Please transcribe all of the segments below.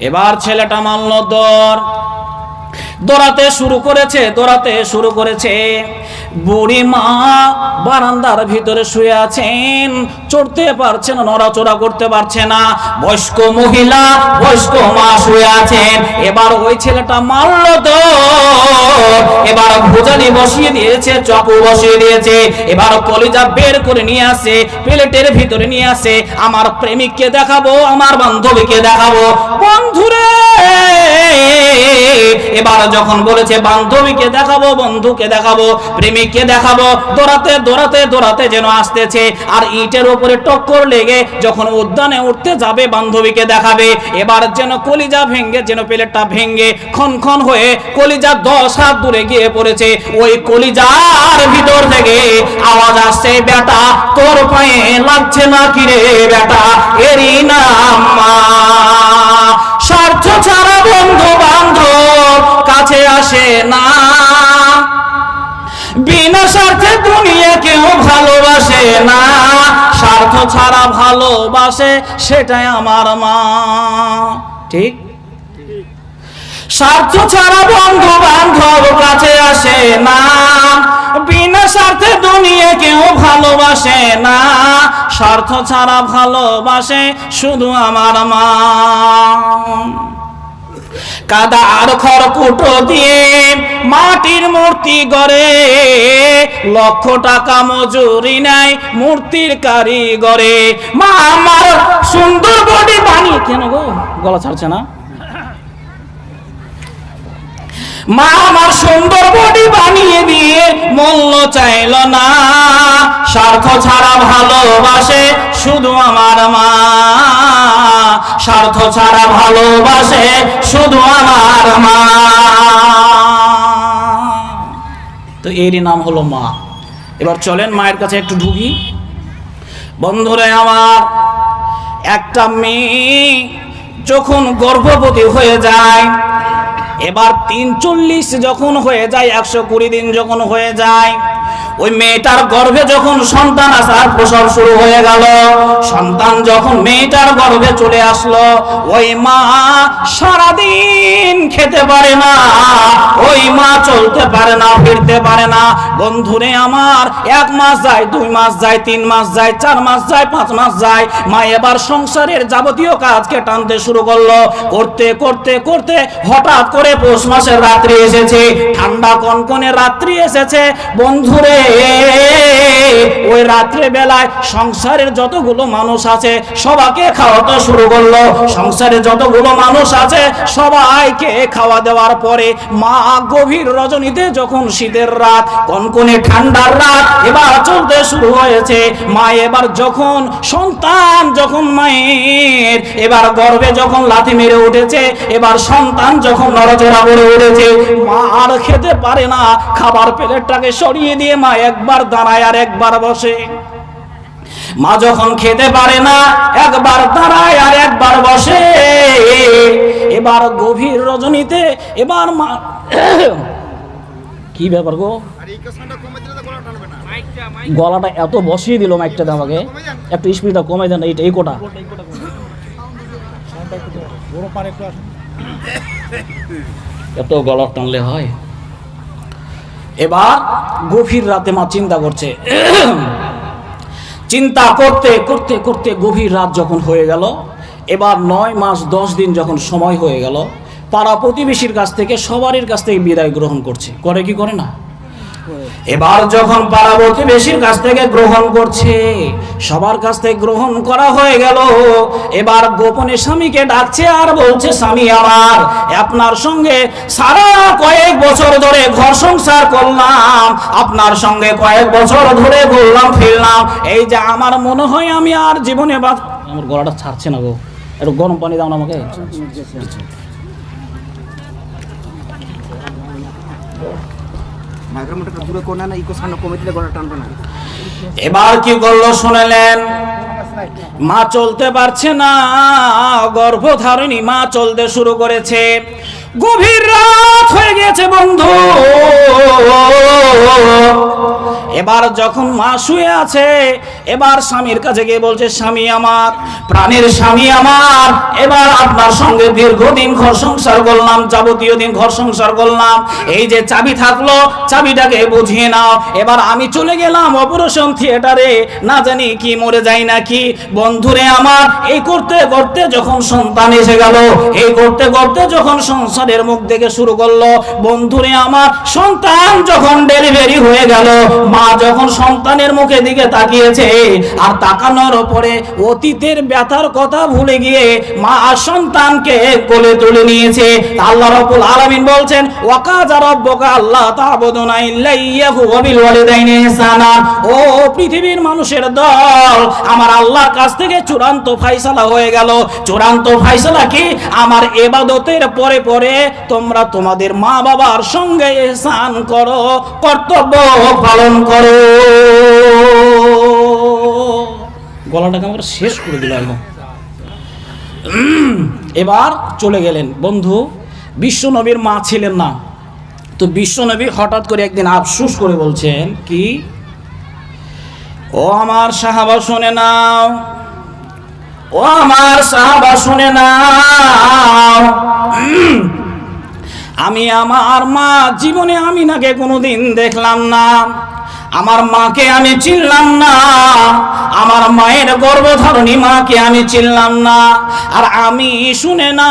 এবার ছেলেটা মানল দর। দৌড়াতে শুরু করেছে, দৌড়াতে শুরু করেছে। বুড়ি মা বারান্দার ভিতরে শুয়ে আছেন, চড়তে পারছে না, নড়াচড়া করতে পারছে না। বয়স্ক মহিলা, বয়স্ক মা শুয়ে আছেন। এবার ওই ছেলেটা মারল তো। এবার ভোজানি বসিয়ে দিয়েছে, চাকু বসিয়ে দিয়েছে। এবার কলিজা বের করে নিয়ে আসে, প্লেটের ভিতরে নিয়ে আসে। আমার প্রেমিককে দেখাবো, আমার বান্ধবীকে দেখাবো। বন্ধুরে, এবার যখন বলেছে, বান্ধবীকে দেখাবো, বন্ধুকে দেখাবো, প্রেমিককে দেখাবো, দৌড়াতে দৌড়াতে দৌড়াতে যেন আসতেছে, আর ইটের উপরে টক্কর লেগে যখন উদ্যানে উঠতে যাবে, বান্ধবীকে দেখাবে, এবার যেন কলিজা ভেঙ্গে যেন প্লেটটা ভেঙ্গে খন হয়ে কলিজা দশ হাত দূরে গিয়ে পড়েছে। ওই কলিজার ভিতর থেকে আওয়াজ আসছে, বেটা, তোর পায়ে লাগছে না কিরে বেটা? এরই নাম মা। স্বার্থ ছাড়া বন্ধু কাছে আসে না। বিনা স্বার্থে দুনিয়া কেউ ভালোবাসে না। স্বার্থ ছাড়া ভালোবাসে, সেটাই আমার মা। ঠিক? স্বার্থ ছাড়া বন্ধু বান্ধব কাছে আসে না। বিনা স্বার্থে দুনিয়া কেউ ভালোবাসে না। স্বার্থ ছাড়া ভালোবাসে শুধু আমার মা। কাদা আর খড়কুটো দিয়ে মাটির মূর্তি গড়ে। লক্ষ টাকা মজুরি নাই মূর্তির কারিগরে। মা, আমার সুন্দর বডি বানিয়ে কেন গো? গলা ছাড়ছে না? মা, আমার সুন্দর বডি বানিয়ে দিয়ে মূল্য চাইল না। স্বার্থ ছাড়া ভালোবাসে শুধু আমার মা। স্বার্থ ছাড়া ভালোবাসে শুধু আমার মা। তো এরই নাম হলো মা। এবার চলেন মায়ের কাছে একটু ঢুকি। বন্ধুরে আমার, একটা মেয়ে যখন গর্ভবতী হয়ে যায়, এবার তিন চল্লিশ যখন হয়ে যায়, একশো কুড়ি দিন যখন হয়ে যায় ওই মেয়েটার গর্ভে যখন সন্তান আসার প্রসব শুরু হয়ে গেল, সন্তান যখন মেয়েটার গর্ভে চলে আসলো, ওই মা সারাদিন খেতে পারে না, ওই মা চলতে পারে না, ফিরতে পারে না। বন্ধুরে আমার, এক মাস যায়, দুই মাস যায়, তিন মাস যায়, চার মাস যায়, পাঁচ মাস যায়। মা এবার সংসারের যাবতীয় কাজকে টানতে শুরু করল। করতে করতে করতে হঠাৎ করে পৌষ মাসের রাত্রি এসেছে, ঠান্ডা কনকনে রাত্রি এসেছে। বন্ধুরে ওই রাত্রে বেলায় সংসারের যতগুলো মানুষ আছে, সবাইকে খাওয়াতে শুরু করল। সংসারে যতগুলো মানুষ আছে, সবাইকে খাওয়া দেওয়ার পরে মা গভীর রজনীতে যখন শীতের রাত, কনকনে ঠান্ডার রাত এবার চলতে শুরু হয়েছে। মা এবার যখন, সন্তান যখন মায়ের, এবার গর্ভে যখন লাথি মেরে উঠেছে, এবার সন্তান যখন নড়াচড়া করে উঠেছে, মা আর খেতে পারে না। খাবার প্লেটটাকে সরিয়ে দিয়ে মা একবার দাঁড়ায় আর একবার বসে। মা যখন খেতে পারে না একবার দাঁড়ায় আর একবার বসে। এবার গভীর রজনীতে এবার মা কি ব্যাপার গো? গলাটা এত বসিয়ে দিল মাইকটা আমাকে। একটু স্পিডটা কমে দেন এইটা এই কোটা। এত গলা টানলে হয়? এবার গভীর রাতে মা চিন্তা করছে। চিন্তা করতে করতে করতে গভীর রাত যখন হয়ে গেল, এবার নয় মাস দশ দিন যখন সময় হয়ে গেল, পাড়া প্রতিবেশীর কাছ থেকে সবারই কাছ থেকে বিদায় গ্রহণ করছে। করে কি করে না? এবার যখন পাড়া প্রতিবেশীর কাছ থেকে গ্রহণ করছে, সবার কাছ থেকে গ্রহণ করা হয়ে গেল। এবার গোপনে স্বামীকে ডাকছে আর বলছে, স্বামী আমার, আপনার সঙ্গে সারা কয়েক বছর ধরে ঘর সংসার করলাম, আপনার সঙ্গে কয়েক বছর ধরে ঘুরলাম, ফিরলাম। এই যে আমার মনে হয় আমি আর জীবনে বাঁচ আমার গলাটা ছাড়ছে না গো। একটু গরম পানি দাও না আমাকে। মাইক্রোমিটারটা দূরে এবার কি করল শুনেলেন? মা চলতে পারছে না, গর্ভধারিণী মা চলতে শুরু করেছে। গভীর রাত হয়ে গেছে বন্ধু। এবার যখন মা শুয়ে আছে এবার স্বামীর কাছে গিয়ে বলছে, স্বামী আমার, প্রাণের স্বামী আমার, এবার আপনার সঙ্গে দীর্ঘদিন ঘর সংসার করলাম, যাবতীয় দিন ঘর সংসার করলাম। এই যে চাবি থাকল, চাবিটাকে বুঝিয়ে নাও। এবার আমি চলে গেলাম অপারেশন থিয়েটারে। না জানি কি মরে যাই নাকি। বন্ধুরে আমার, এই করতে করতে যখন সন্তান এসে গেল, এই করতে করতে যখন সংসারের মুখ দেখে শুরু করল, বন্ধুরে আমার, সন্তান যখন ডেলিভারি হয়ে গেল, মা যখন সন্তানের মুখে দিকে তাকিয়েছে আর তাকানোর পরে অতীতের ব্যথার কথা ভুলে গিয়ে মা আর সন্তানকে কোলে তুলে নিয়েছে। আল্লাহ রাব্বুল আলামিন বলছেন, ওয়াকাজা রাব্বুকা আল্লাহ তা'বুদুনা ইল্লা ইয়াহু ওয়া বিল ওয়ালিদাইনি ইহসানা। ও পৃথিবীর মানুষের দল, আমার আল্লাহর কাছ থেকে চূড়ান্ত ফাইসালা হয়ে গেল। চূড়ান্ত ফাইসালা কি? আমার এবাদতের পরে পরে তোমরা তোমাদের মা বাবার সঙ্গে এহসান করো, কর্তব্য পালন করো। গলাটাকে আমরা শেষ করে দিল একদম। এবার চলে গেলেন। বন্ধু, বিশ্বনবীর মা ছিলেন না। তো বিশ্বনবী হঠাৎ করে একদিন আফসুস করে বলছেন, কি? ও আমার সাহাবা, শুনে নাও। ও আমার সাহাবা, শুনে নাও। আমি আমার মা, জীবনে আমি নাকে কোনোদিন দেখলাম না। আমার মাকে আমি চিনলাম না। আমার মায়ের গর্ভধারণী মাকে আমি চিনলাম না। আর আমি শুনে না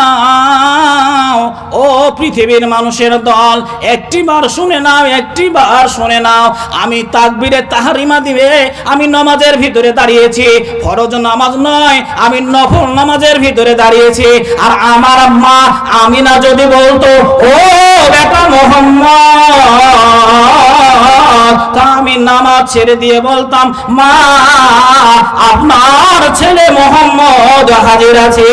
ও পৃথিবীর মানুষের দল, একটিবার শুনে নাও, একটিবার শুনে নাও। আমি তাকবিরে তাহারিমা দিবে, আমি নমাজের ভিতরে দাঁড়িয়েছি। ফরজ নামাজ নয়, আমি নফল নামাজের ভিতরে দাঁড়িয়েছি। আর আমার মা আমি না যদি বলতো, ও ছেড়ে দিয়ে বলতাম মা আপনার ছেলে মোহাম্মদ হাজির আছে।